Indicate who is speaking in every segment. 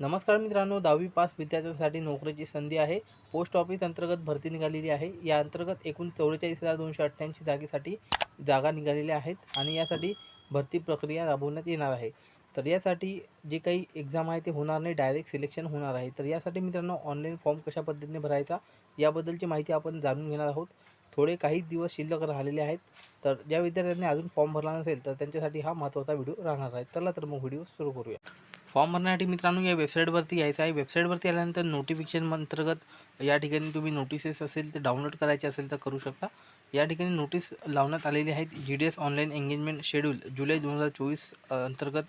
Speaker 1: नमस्कार मित्रांनो दहावी पास विद्यार्थ्यांसाठी नोकरीची संधी आहे. पोस्ट ऑफिस अंतर्गत भरती निघालेली आहे. या अंतर्गत एकूण चौवेचाळीस हजार दोनशे अठ्ठ्याऐंशी जागेसाठी जागा निघालेल्या आहेत आणि यासाठी भरती प्रक्रिया राबवण्यात येणार आहे. तर यासाठी जे काही एक्झाम आहे ते होणार नाही डायरेक्ट सिलेक्शन होणार आहे. तर यासाठी मित्रांनो ऑनलाईन फॉर्म कशा पद्धतीने भरायचा याबद्दलची माहिती आपण जाणून घेणार आहोत. थोडे काही दिवस शिल्लक राहिलेले आहेत. तर ज्या विद्यार्थ्यांनी अजून फॉर्म भरला नसेल तर त्यांच्यासाठी हा महत्त्वाचा व्हिडिओ राहणार आहे. चला तर मग व्हिडिओ सुरू करूया. फॉर्म भरण्यासाठी मित्रांनो या वेबसाईटवरती यायचं आहे. वेबसाईटवरती आल्यानंतर नोटिफिकेशन अंतर्गत या ठिकाणी तुम्ही नोटिसेस असेल तर डाउनलोड करायचे असेल तर करू शकता. या ठिकाणी नोटीस लावण्यात आलेली आहेत G D S online engagement schedule जुलै दोन हजार चोवीस अंतर्गत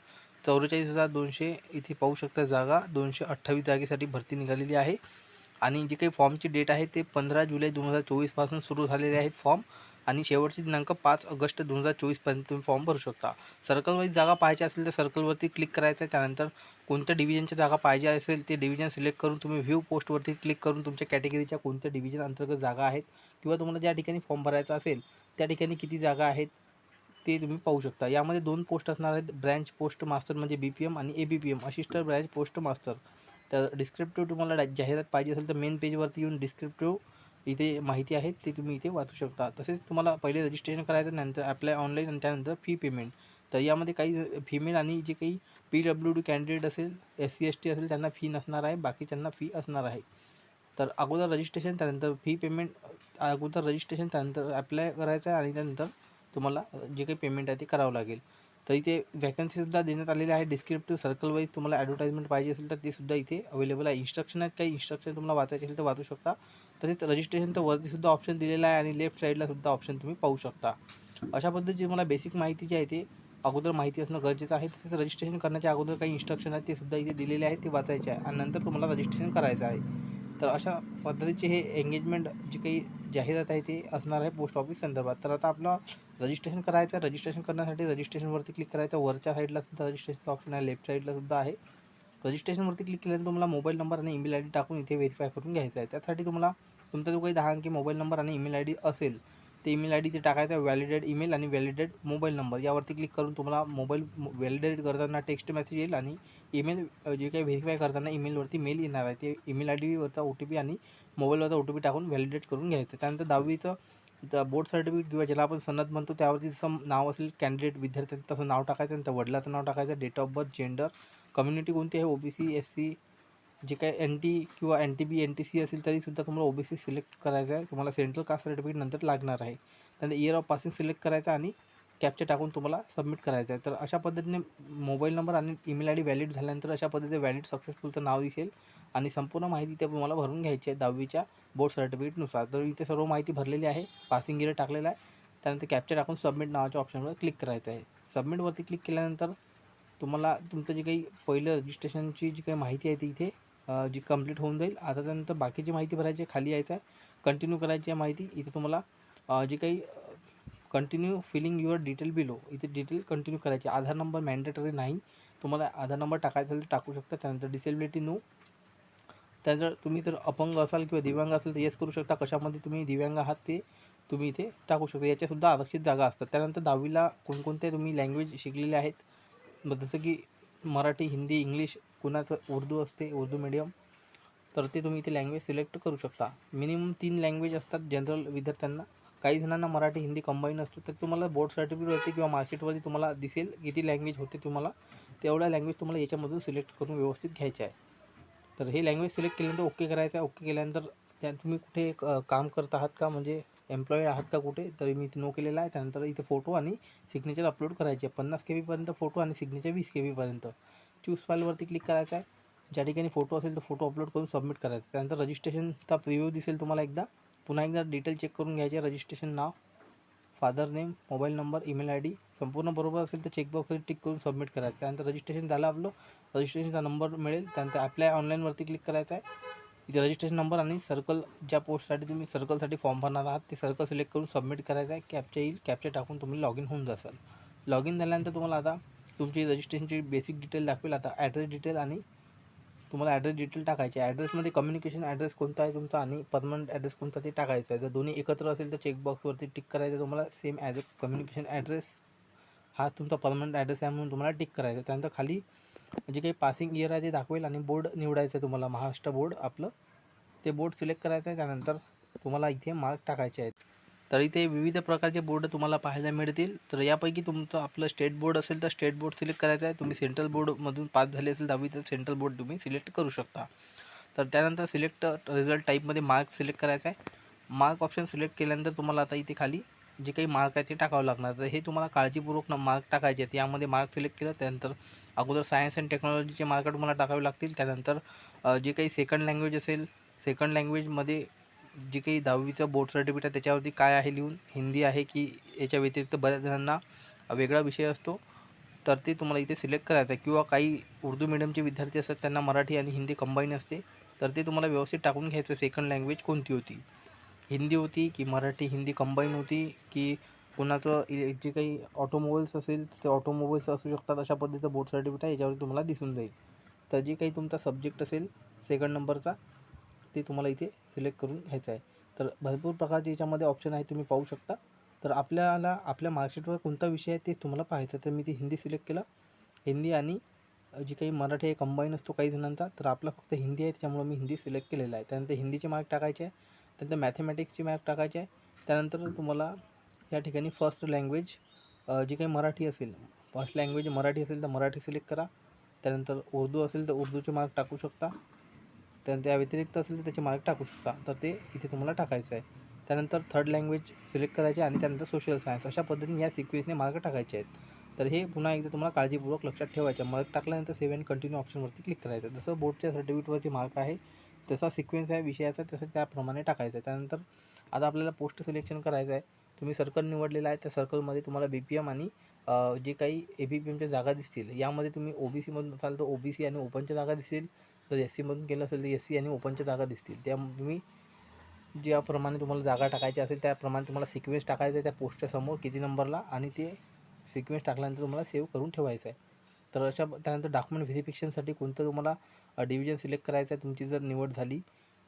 Speaker 1: चौवेचाळीस हजार दोनशे इथे पाहू शकता जागा. दोनशे अठ्ठावीस जागेसाठी भरती निघालेली आहे. आणि जे काही फॉर्मची डेट आहे ते पंधरा जुलै दोन हजार चोवीसपासून सुरू झालेले आहेत फॉर्म आणि शेवटची दिनांक पाच ऑगस्ट दोन हजार चोवीसपर्यंत तुम्ही फॉर्म भरू शकता. सर्कलवाईज जागा पाहायची असेल तर सर्कलवरती क्लिक करायचं आहे. त्यानंतर कोणत्या डिव्हिजनच्या जागा पाहिजे असेल ते डिव्हिजन सिलेक्ट करून तुम्ही व्ह्यू पोस्टवरती क्लिक करून तुमच्या कॅटेगरीच्या कोणत्या डिव्हिजन अंतर्गत जागा आहेत किंवा तुम्हाला ज्या ठिकाणी फॉर्म भरायचा असेल त्या ठिकाणी किती जागा आहेत ते तुम्ही पाहू शकता. यामध्ये दोन पोस्ट असणार आहेत. ब्रँच पोस्ट मास्टर म्हणजे बी पी एम आणि A B P M assistant branch post master तर डिस्क्रिप्टिव्ह तुम्हाला जाहिरात पाहिजे असेल तर मेन पेजवरती येऊन डिस्क्रिप्टिव्ह इथे माहिती आहे ते तुम्ही इथे वाचू शकता. तसेच तुम्हाला पहिले रजिस्ट्रेशन करायचं नंतर अप्लाय ऑनलाईन आणि त्यानंतर फी पेमेंट तर यामध्ये काही फिमेल आणि जे काही पी डब्ल्यू डी कॅन्डिडेट असेल एस सी एस टी असेल त्यांना फी नसणार आहे बाकी त्यांना फी असणार आहे. तर अगोदर रजिस्ट्रेशन त्यानंतर फी पेमेंट अगोदर रजिस्ट्रेशन त्यानंतर अप्लाय करायचं आहे आणि त्यानंतर तुम्हाला जे काही पेमेंट आहे ते करावं लागेल. तर इथे वॅकन्सीसुद्धा देण्यात आलेले आहे. डिस्क्रिप्टिव्ह सर्कल वाईज तुम्हाला ॲडव्हर्टाइजमेंट पाहिजे असेल तर ते सुद्धा इथे अवेलेबल आहे. इन्स्ट्रक्शन आहेत काही इन्स्ट्रक्शन तुम्हाला वाचायचे असेल तर वाचू शकता. तसेच रजिस्ट्रेशन तर वरतीसुद्धा ऑप्शन दिलेला आहे आणि लेफ्ट साईडलासुद्धा ऑप्शन तुम्ही पाहू शकता. अशा पद्धतीची मला बेसिक माहिती जी आहे ते अगोदर माहिती असणं गरजेचं आहे. तसेच रजिस्ट्रेशन करण्याच्या अगोदर काही इन्स्ट्रक्शन आहेत ते सुद्धा इथे दिलेले आहेत ते वाचायचे आहे. आणि नंतर तुम्हाला रजिस्ट्रेशन करायचं आहे. तर अशा पद्धतीचे हे एंगेजमेंट जी काही जाहिरात आहे ते असणार आहे पोस्ट ऑफिस संदर्भात. तर आता आपलं रजिस्ट्रेशन करायचं आहे. रजिस्ट्रेशन करण्यासाठी रजिस्ट्रेशनवरती क्लिक करायचं वरच्या साईडला सुद्धा रजिस्ट्रेशनचं ऑप्शन आहे. लेफ्ट साईडला सुद्धा आहे. रजिस्ट्रेशनवरती क्लिक केल्यानंतर तुम्हाला मोबाईल नंबर आणि ईमेल आय डी टाकून इथे व्हेरीफाय करून घ्यायचं आहे. त्यासाठी तुम्हाला तुमचा जो काही दहा अंकी मोबाईल नंबर आणि ईमेल आय डी असेल ते ईमेल आय डी ते टाकायचं आहे व्हॅलिडेड ईमेल आणि व्हॅलिडेड मोबाईल नंबर यावरती क्लिक करून तुम्हाला मोबाईल व्हॅलिडेट करताना टेक्स्ट मेसेज येईल आणि ईमेल जे काही व्हेरीफाय करताना ईमेलवरती मेल येणार आहे. ते ईमेल आय डीवरचा ओ टी पी आणि मोबाईलवरचा ओ टी पी टाकून व्हॅलिडेट करून घ्यायचं त्यानंतर दहावीचं बोर्ड सर्टिफिकेट किंवा ज्याला आपण सनद म्हणतो त्यावरती जसं नाव असेल कॅन्डिडेट विद्यार्थ्यांचं तसं नाव टाकायचं नंतर वडिलाचं नाव टाकायचं date of birth gender community कोणती आहे? O B C S C जे काही एन टी किंवा N T B N T C असेल तरीसुद्धा तुम्हाला ओ बी सी सिलेक्ट करायचं आहे. तुम्हाला सेंट्रल कास्ट सर्टिफिकेट नंतर लागणार आहे. त्यानंतर इयर ऑफ पासिंग सिलेक्ट करायचं आणि कॅप्चर टाकून तुम्हाला सबमिट करायचं आहे. तर अशा पद्धतीने मोबाईल नंबर आणि ईमेल आय डी व्हॅलिड झाल्यानंतर अशा पद्धतीने व्हॅलिड सक्सेसफुलचं नाव दिसेल. आणि संपूर्ण माहिती ते तुम्हाला भरून घ्यायची आहे दहावीच्या बोर्ड सर्टिफिकेटनुसार तर इथे सर्व माहिती भरलेली आहे. पासिंग इयर टाकलेला आहे. त्यानंतर कॅप्चर टाकून सबमिट नावाच्या ऑप्शनवर क्लिक करायचं आहे. सबमिटवरती क्लिक केल्यानंतर तुम्हाला तुमचं जे काही पहिलं रजिस्ट्रेशनची जी काही माहिती आहे ती इथे जी कंप्लीट होऊन जाईल. आता त्यानंतर बाकीची माहिती भरायची आहे खाली यायचं आहे. कंटिन्यू करायची आहे माहिती. इथे तुम्हाला जी काही continue filling your detail below इथे डिटेल कंटिन्यू करायची आधार नंबर मॅन्डेटरी नाही. तुम्हाला आधार नंबर टाकायचा असेल तर टाकू शकता. त्यानंतर डिसेबिलिटी नो त्यानंतर तुम्ही जर अपंग असाल किंवा दिव्यांग असाल तर येस करू शकता. कशामध्ये तुम्ही दिव्यांग आहात ते तुम्ही इथे टाकू शकता. याच्यासुद्धा आरक्षित जागा असतात. त्यानंतर दहावीला कोणकोणते तुम्ही लँग्वेज शिकलेले आहेत? जसं की मराठी हिंदी इंग्लिश कुणाचं उर्दू असते उर्दू मीडियम तर ते तुम्ही इथे लँग्वेज सिलेक्ट करू शकता. मिनिमम तीन लँग्वेज असतात जनरल विद्यार्थ्यांना. काही जणांना मराठी हिंदी कंबाईन असतो तर तुम्हाला बोर्ड सर्टिफिकेटवरती किंवा मार्केटवरती तुम्हाला दिसेल किती लँग्वेज होते तुम्हाला. तेवढ्या लँग्वेज तुम्हाला याच्यामधून सिलेक्ट करून व्यवस्थित घ्यायचे आहे. तर हे लँग्वेज सिलेक्ट केल्यानंतर ओके करायचं आहे. ओके केल्यानंतर त्या तुम्ही कुठे काम करत आहात का? म्हणजे एम्प्लॉई आहात का कुठे? तर मी इथे नो केलेला आहे. त्यानंतर इथे फोटो आणि सिग्नेचर अपलोड करायचे आहे. पन्नास के बीपर्यंत फोटो आणि सिग्नेचर वीस के बीपर्यंत चूज फाईलवरती क्लिक करायचं आहे. ज्या ठिकाणी फोटो असेल तर फोटो अपलोड करून सबमिट करायचं त्यानंतर रजिस्ट्रेशनचा प्रिव्ह्यू दिसेल तुम्हाला एकदा. पुन्हा एकदा डिटेल चेक करून घ्यायचे registration now father name mobile number email I D संपूर्ण बरोबर असेल तर चेकबॉक्सवर टिक करून सबमिट करायचं त्यानंतर रजिस्ट्रेशन झालं आपलं. रजिस्ट्रेशनचा नंबर मिळेल. त्यानंतर आपल्या ऑनलाईनवरती क्लिक करायचं आहे. इथे रजिस्ट्रेशन नंबर आणि सर्कल ज्या पोस्टसाठी तुम्ही सर्कलसाठी फॉर्म भरणार आहात ते सर्कल सिलेक्ट करून सबमिट करायचं आहे. कॅपच्या येईल. कॅपच्या टाकून तुम्ही लॉग इन होऊन जासाल. लॉग इन झाल्यानंतर तुम्हाला आता तुमची रजिस्ट्रेशनची बेसिक डिटेल दाखवेल. आता ॲड्रेस डिटेल आणि तुम्हाला ॲड्रेस डिटेल टाकायचे ॲड्रेसमध्ये कम्युनिकेशन ॲड्रेस कोणता आहे तुमचा आणि परमनंट ॲड्रेस कोणता ते टाकायचा आहे. जर दोन्ही एकत्र असेल तर चेकबॉक्सवरती टिक करायचं आहे तुम्हाला. Same as a communication address हा तुमचा परमनंट ॲड्रेस आहे म्हणून तुम्हाला टिक करायचा त्यानंतर खाली जे काही पासिंग इयर आहे ते दाखवेल आणि बोर्ड निवडायचं आहे तुम्हाला. महाराष्ट्र बोर्ड आपलं. ते बोर्ड सिलेक्ट करायचं आहे त्यानंतर तुम्हाला इथे मार्क टाकायचे आहेत. तर इथे विविध प्रकारचे बोर्ड तुम्हाला पाहायला मिळतील. तर यापैकी तुमचं आपलं स्टेट बोर्ड असेल तर स्टेट बोर्ड सिलेक्ट करायचं आहे. तुम्ही सेंट्रल बोर्डमधून पास झाले असेल दहावी तर सेंट्रल बोर्ड तुम्ही सिलेक्ट करू शकता. तर त्यानंतर सिलेक्ट रिझल्ट टाईपमध्ये मार्क सिलेक्ट करायचा आहे. मार्क ऑप्शन सिलेक्ट केल्यानंतर तुम्हाला आता इथे खाली जे काही मार्क आहे ते टाकावं लागणार. तर हे तुम्हाला काळजीपूर्वक मार्क टाकायचे आहेत. यामध्ये मार्क सिलेक्ट केलं त्यानंतर अगोदर सायन्स अँड टेक्नॉलॉजीचे मार्क तुम्हाला टाकावे लागतील. त्यानंतर जे काही सेकंड लँग्वेज असेल सेकंड लँग्वेजमध्ये जे काही दहावीचं बोर्ड सर्टिफिकेट आहे त्याच्यावरती काय आहे लिहून हिंदी आहे की याच्या व्यतिरिक्त बऱ्याच जणांना वेगळा विषय असतो तर ते तुम्हाला इथे सिलेक्ट करायचं आहे. किंवा काही उर्दू मिडियमचे विद्यार्थी असतात त्यांना मराठी आणि हिंदी कंबाईन असते तर ते तुम्हाला व्यवस्थित टाकून घ्यायचं सेकंड लँग्वेज कोणती होती? हिंदी होती की मराठी हिंदी कंबाईन होती की कोणाचं जे काही ऑटोमोबाईल्स असेल ते ऑटोमोबाईल्स असू शकतात अशा पद्धतीचं बोर्ड सर्टिफिकेट आहे याच्यावर तुम्हाला दिसून जाईल. तर जे काही तुमचा सब्जेक्ट असेल सेकंड नंबरचा ते तुम्हाला इथे सिलेक्ट करून घ्यायचं आहे. तर भरपूर प्रकारचे याच्यामध्ये ऑप्शन आहे तुम्ही पाहू शकता. तर आपल्याला आपल्या मार्कशीटवर कोणता विषय आहे ते तुम्हाला पाहायचं आहे. तर मी ते हिंदी सिलेक्ट केलं. हिंदी आणि जी काही मराठी आहे कंबाईन असतो काही जणांचा तर आपला फक्त हिंदी आहे त्याच्यामुळं मी हिंदी सिलेक्ट केलेलं आहे. त्यानंतर हिंदीचे मार्क टाकायचे आहे. त्यानंतर मॅथेमॅटिक्सची मार्क टाकायची आहे. त्यानंतर तुम्हाला या ठिकाणी फर्स्ट लँग्वेज जी काही मराठी असेल फर्स्ट लँग्वेज मराठी असेल तर मराठी सिलेक्ट करा. त्यानंतर उर्दू असेल तर उर्दूचे मार्क टाकू शकता. त्यानंतर त्या व्यतिरिक्त असेल तर त्याचे मार्क टाकू शकता. तर ते इथे तुम्हाला टाकायचं आहे. त्यानंतर थर्ड लँग्वेज सिलेक्ट करायचे आणि त्यानंतर सोशल सायन्स अशा पद्धतीने या सिक्वेन्सने मार्क टाकायचे आहेत. तर हे पुन्हा एकदा तुम्हाला काळजीपूर्वक लक्षात ठेवायचं मार्क टाकल्यानंतर सेव्ह अँड कंटिन्यू ऑप्शनवरती क्लिक करायचं जसं बोर्डच्या सर्टिफिकेटवरती मार्क आहे तसा सिक्वेन्स आहे विषयाचा तसं त्याप्रमाणे टाकायचं आहे. त्यानंतर आता आपल्याला पोस्ट सिलेक्शन करायचं आहे. तुम्ही सर्कल निवडलेला आहे त्या सर्कलमध्ये तुम्हाला बी पी एम आणि जे काही ए बी पी एमच्या जागा दिसतील यामध्ये तुम्ही ओ बी सीमधून असाल तर ओ बी सी आणि ओपनच्या जागा दिसतील. जर एस सीमधून केलं असेल तर एस सी आणि ओपनच्या जागा दिसतील. त्या तुम्ही ज्याप्रमाणे तुम्हाला जागा टाकायची असेल त्याप्रमाणे तुम्हाला सिक्वेन्स टाकायचं आहे त्या पोस्टच्या समोर किती नंबरला आणि ते सिक्वेन्स टाकल्यानंतर तुम्हाला सेव्ह करून ठेवायचं आहे. तर अशा त्यानंतर डॉक्युमेंट व्हेरिफिकेशनसाठी कोणतं तुम्हाला डिव्हिजन सिलेक्ट करायचं आहे तुमची जर निवड झाली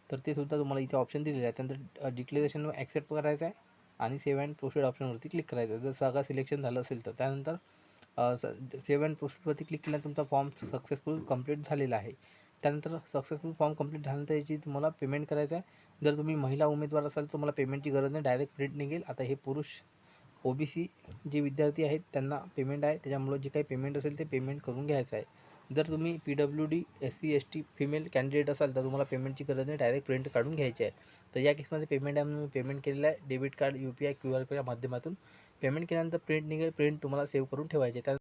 Speaker 1: तर ते सुद्धा तुम्हाला इथे ऑप्शन दिलेलं आहे. त्यानंतर डिक्लेरेशन ॲक्सेप्ट करायचं आहे आणि सेव्ह अँड प्रोसेड ऑप्शनवरती क्लिक करायचं आहे. जर सगळं सिलेक्शन झालं असेल तर. त्यानंतर सेव्ह अँड प्रोसेडवरती क्लिक केल्यानंतर तुमचा फॉर्म सक्सेसफुल कंप्लीट झालेला आहे. त्यानंतर सक्सेसफुल फॉर्म कंप्लीट झाल्यानंतर याची तुम्हाला पेमेंट करायचं आहे. जर तुम्ही महिला उमेदवार असाल तर तुम्हाला पेमेंटची गरज नाही. डायरेक्ट प्रिंट निघेल. आता हे पुरुष ओ बी सी जे विद्यार्थी आहेत त्यांना पेमेंट आहे. त्याच्यामुळं जे काही पेमेंट असेल ते पेमेंट करून घ्यायचं आहे. जर तुम्ही P W D S C S T female candidate असाल तर तुम्हाला पेमेंटची गरज नाही. डायरेक्ट प्रिंट काढून घ्यायची आहे. तर या केसमध्ये पेमेंट आहे म्हणून पेमेंट केलेलं आहे. Debit card U P I Q R कोडच्या माध्यमातून पेमेंट केल्यानंतर प्रिंट निघेल. प्रिंट तुम्हाला सेव्ह करून ठेवायचे त्या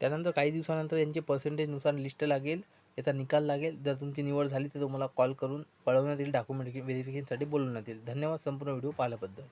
Speaker 1: त्यानंतर काही दिवसानंतर यांचे पर्सेंटेजनुसार लिस्ट लागेल. याचा निकाल लागेल. जर तुमची निवड झाली तर तुम्हाला कॉल करून कळवण्यात येईल. डॉक्युमेंट व्हेरिफिकेशनसाठी बोलवण्यात येईल. धन्यवाद. संपूर्ण व्हिडिओ पाहिल्याबद्दल.